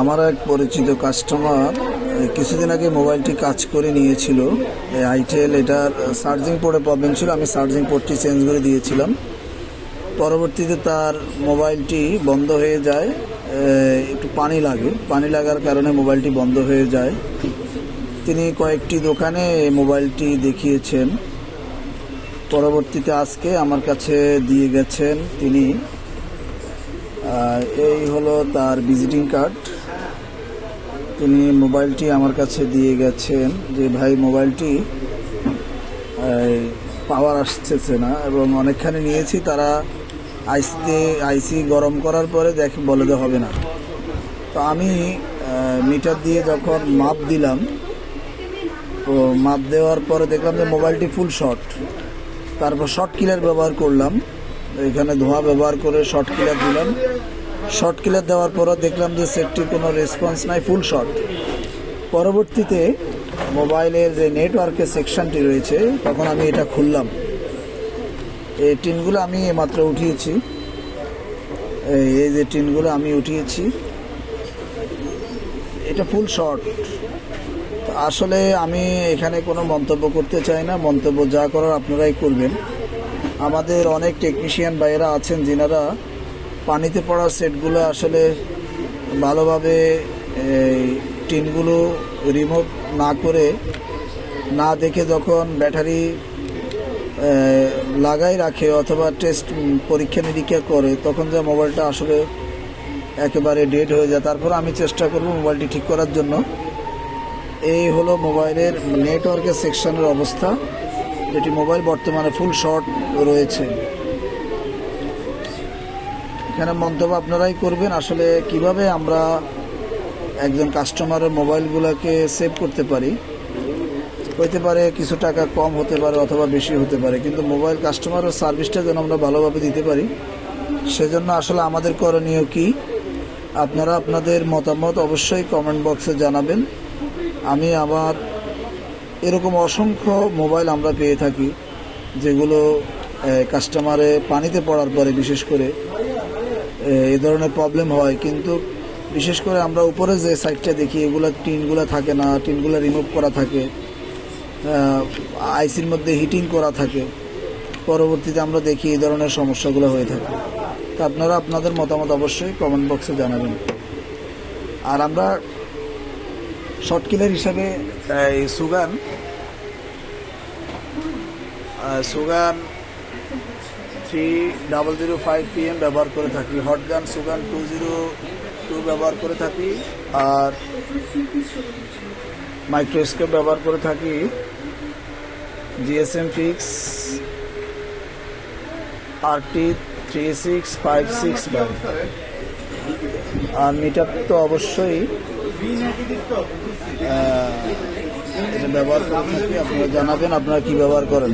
আমার এক পরিচিত কাস্টমার কিছুদিন আগে মোবাইলটি কাজ করে নিয়েছিল। আইটেল এটার চার্জিং পোর্টে প্রবলেম ছিল, আমি চার্জিং পোর্টটি চেঞ্জ করে দিয়েছিলাম। পরবর্তীতে তার মোবাইলটি বন্ধ হয়ে যায় একটু পানি লাগে। পানি লাগার কারণে মোবাইলটি বন্ধ হয়ে যায়। তিনি কয়েকটি দোকানে মোবাইলটি দেখিয়েছেন। পরবর্তীতে আজকে আমার কাছে দিয়ে গেছেন তিনি। এই হলো তার ভিজিটিং কার্ড তিনি মোবাইলটি আমার কাছে দিয়ে গেছেন যে, ভাই, মোবাইলটি পাওয়ার আসতেছে না। এবং অনেকখানি নিয়েছি, তারা আইসিতে, আইসি গরম করার পরে দেখ বলে যে হবে না। তো আমি মিটার দিয়ে যখন মাপ দিলাম, তো মাপ দেওয়ার পরে দেখলাম যে, মোবাইলটি ফুল শর্ট। তারপর শর্ট কিলার ব্যবহার করলাম। এখানে ধোঁয়া ব্যবহার করে শর্ট কিলার দিলাম। শর্ট কিলার দেওয়ার পরও দেখলাম যে সেটটির কোনো রেসপন্স নাই ফুল শর্ট পরবর্তীতে মোবাইলের যে নেটওয়ার্কের সেকশনটি রয়েছে, তখন আমি এটা খুললাম। এই টিনগুলো আমি মাত্র উঠিয়েছি। এই যে টিনগুলো আমি উঠিয়েছি। এটা ফুল শর্ট তো আসলে আমি এখানে কোনো মন্তব্য করতে চাই না। মন্তব্য যা করার আপনারাই করবেন। আমাদের অনেক টেকনিশিয়ান ভাইয়েরা আছেন, যিনারা পানিতে পড়া সেটগুলো আসলে ভালোভাবে টিনগুলো রিমুভ না করে, না দেখে যখন ব্যাটারি লাগাই রাখে অথবা টেস্ট পরীক্ষা নিরীক্ষা করে, তখন যে মোবাইলটা আসলে একেবারে ডেড হয়ে যায়। তারপর আমি চেষ্টা করব মোবাইলটি ঠিক করার জন্য। এই হলো মোবাইলের নেটওয়ার্কের সেকশনের অবস্থা, যেটি মোবাইল বর্তমানে ফুল শর্ট রয়েছে। এখানে মন্তব্য আপনারাই করবেন। আসলে কীভাবে আমরা একজন কাস্টমারের মোবাইলগুলোকে সেভ করতে পারি? হইতে পারে কিছু টাকা কম হতে পারে অথবা বেশি হতে পারে, কিন্তু মোবাইল কাস্টমারের সার্ভিসটা যেন আমরা ভালোভাবে দিতে পারি। সেজন্য আসলে আমাদের করণীয় কি? আপনারা আপনাদের মতামত অবশ্যই কমেন্ট বক্সে জানাবেন। আমি আমার এরকম অসংখ্য মোবাইল আমরা পেয়ে থাকি, যেগুলো কাস্টমারে পানিতে পড়ার পরে বিশেষ করে এই ধরনের প্রবলেম হয়। কিন্তু বিশেষ করে আমরা উপরে যে সাইডটা দেখি, এগুলো টিনগুলো থাকে না, টিনগুলো রিমুভ করা থাকে আইসির মধ্যে হিটিং করা থাকে। পরবর্তীতে আমরা দেখি এই ধরনের সমস্যাগুলো হয়ে থাকে। তো আপনারা আপনাদের মতামত অবশ্যই কমেন্ট বক্সে জানাবেন। আর আমরা শর্ট কিলার হিসাবে, এই, সুগান সুগান three double zero five PM ব্যবহার করে থাকি। Hot gun সুগান two zero two ব্যবহার করে থাকি। আর মাইক্রোস্কোপ ব্যবহার করে থাকি। GSM fix RT three six five six আর মিটার তো অবশ্যই ব্যবহার করে থাকি। আপনারা জানাবেন, আপনারা কি ব্যবহার করেন?